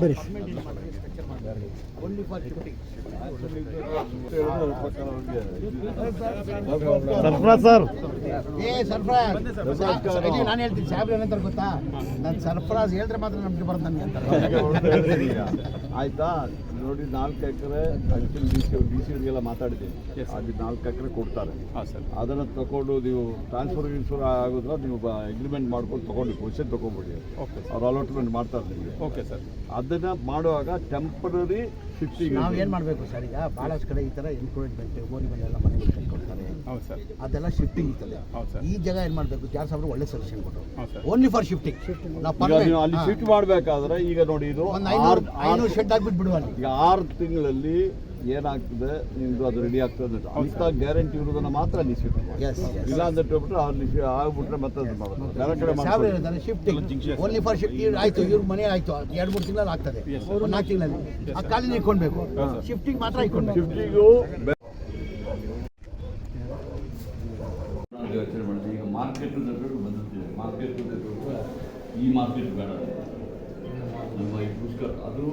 ಬರೀ only for shifting Sarfaraz sir. ಏ ಸರ್ಫ್ರಾಜ್ ನಾನು ಹೇಳ್ತೀನಿ ಸಾಹೇಬ್ ಏನಂತಾರೆ ಗೊತ್ತಾ? ನಾನು ಸರ್ಫ್ರಾಜ್ ಹೇಳಿದ್ರೆ ಮಾತ್ರ ನಮ್ಗೆ ಬರ್ತಾನೆ ನನಗೆ ಅಂತಾರೆ. ಆಯ್ತಾ? ನೋಡಿ ನಾಲ್ಕು ಎಕರೆ ಅಂಚಿನ ಡಿ ಸಿ ಡಿ ಸಿ ಅವರಿಗೆಲ್ಲ ಮಾತಾಡಿದ್ದೀನಿ ಅದು ನಾಲ್ಕು ಎಕರೆ ಕೊಡ್ತಾರೆ. ಅದನ್ನು ತಗೊಂಡು ನೀವು ಟ್ರಾನ್ಸ್ಫರ್ ಗಿನ್ಸ್ಫರ್ ಆಗೋದ್ರ ನೀವು ಅಗ್ರಿಮೆಂಟ್ ಮಾಡ್ಕೊಂಡು ತಗೊಂಡು ಕ್ವಶನ್ ತೊಗೊಂಡ್ಬಿಡಿ. ಅವ್ರು ಅಲಾಟ್ಮೆಂಟ್ ಮಾಡ್ತಾರೆ ನಿಮಗೆ. ಓಕೆ ಸರ್ ಅದನ್ನು ಮಾಡುವಾಗ ಟೆಂಪರರಿ ಶಿಫ್ಟಿಂಗ್ ನಾವು ಏನು ಮಾಡಬೇಕು ಸರ್ ಈಗ? ಭಾಳಷ್ಟು ಕಡೆ ಈ ಥರ ಎನ್ಕ್ರೋಚ್ಮೆಂಟ್ ಗೋರಿ ಮನೆ ಎಲ್ಲ ಮನೆ ಕೊಡ್ತಾರೆ ಹೌದು ಸರ್ ಅದೆಲ್ಲ ಶಿಫ್ಟಿಂಗ್ ಇತ್ತಲ್ಲ ಹೌದು ಸರ್ ಈ ಜಾಗ ಏನು ಮಾಡಬೇಕು? ಜಾರ್ ಸಾಹೇಬ್ರು ಒಳ್ಳೆ ಸೊಲ್ಯೂಷನ್ ಕೊಟ್ಟರು. ಓನ್ಲಿ ಫಾರ್ ಶಿಫ್ಟಿಂಗ್ ನಾವು ಅಲ್ಲಿ ಶಿಫ್ಟ್ ಮಾಡಬೇಕಾದ್ರೆ ಈಗ ನೋಡಿ ಇದು ಒಂದು ಆರು ಐನೂರು ಐನೂರು ಶೆಡ್ ಹಾಕ್ಬಿಟ್ಟು ಬಿಡುವ ಈಗ ಆರು ತಿಂಗಳಲ್ಲಿ ಏನಾಗ್ತದೆ ನಿಮ್ದು ಅದು ರೆಡಿ ಆಗ್ತದೆ ಅಂತ. ಗ್ಯಾರಂಟಿ ಇರೋದನ್ನ ಮಾತ್ರ ನೀವು ಶಿಫ್ಟ್ ಮಾಡಿ. ಎಸ್ ಇಲ್ಲ ಅಂತ ಹೇಳ್ಬಿಟ್ರೆ ಅಲ್ಲಿ ಆಗ್ಬಿಟ್ರೆ ಮತ್ತೆ ಅದು ಮಾಡೋದು ಬೇರೆ ಕಡೆ ಸಾಹೇಬ್ರು ಶಿಫ್ಟಿಂಗ್ ಓನ್ಲಿ ಫಾರ್ ಶಿಫ್ಟ್ ಆಯ್ತು ಇವ್ರ ಮನೆ ಆಯ್ತು. ಎರಡು ಮೂರು ತಿಂಗಳಲ್ಲಿ ಆಗ್ತದೆ. ಒಂದು ನಾಲ್ಕು ತಿಂಗಳಲ್ಲಿ. ಆ ಕಾಲಿನ ಇಟ್ಕೊಳ್ಬೇಕು. ಶಿಫ್ಟಿಂಗ್ ಮಾತ್ರ ಇಟ್ಕೊಳ್ಬೇಕು. ಶಿಫ್ಟಿಗೂ ಬೆ- ನಾನು ಯೋಚನೆ ಮಾಡಿದೆ ಈಗ ಮಾರ್ಕೆಟ್ ಬಂದಿರ್ತೀವಿ ಮಾರ್ಕೆಟ್ ಈ ಮಾರ್ಕೆಟ್ ಬೇಡ. ನಮ್ಮ ಈ ಪುಷ್ಕರ್ ಅದು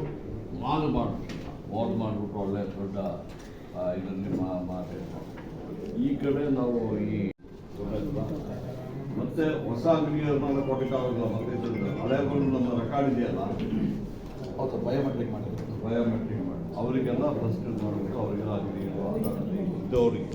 ಮಾಡ್ಬಿಟ್ಟು ಮಾಲ್ ಮಾಡಿಬಿಟ್ಟು ಒಳ್ಳೆ ದೊಡ್ಡ ಇದರಲ್ಲಿ ಮಾತೆ ಈ ಕಡೆ ನಾವು ಈ ಮತ್ತೆ ಹೊಸ ಅಂಗಡಿಗಳನ್ನೆಲ್ಲ ಕೊಡೋಕ್ಕಾಗಲ್ಲ ಮತ್ತೆ ಹಳೆ ಬಂದು ನಮ್ಮ ರೆಕಾರ್ಡ್ ಇದೆಯಲ್ಲ? ಹೌದು ಬಯೋಮೆಟ್ರಿಕ್ ಮಾಡಿ ಬಯೋಮೆಟ್ರಿಕ್ ಮಾಡಿ ಅವರಿಗೆಲ್ಲ ಫಸ್ಟ್ ಮಾಡಬೇಕು ಅವರಿಗೆಲ್ಲ ಇದ್ದವರಿಗೆ.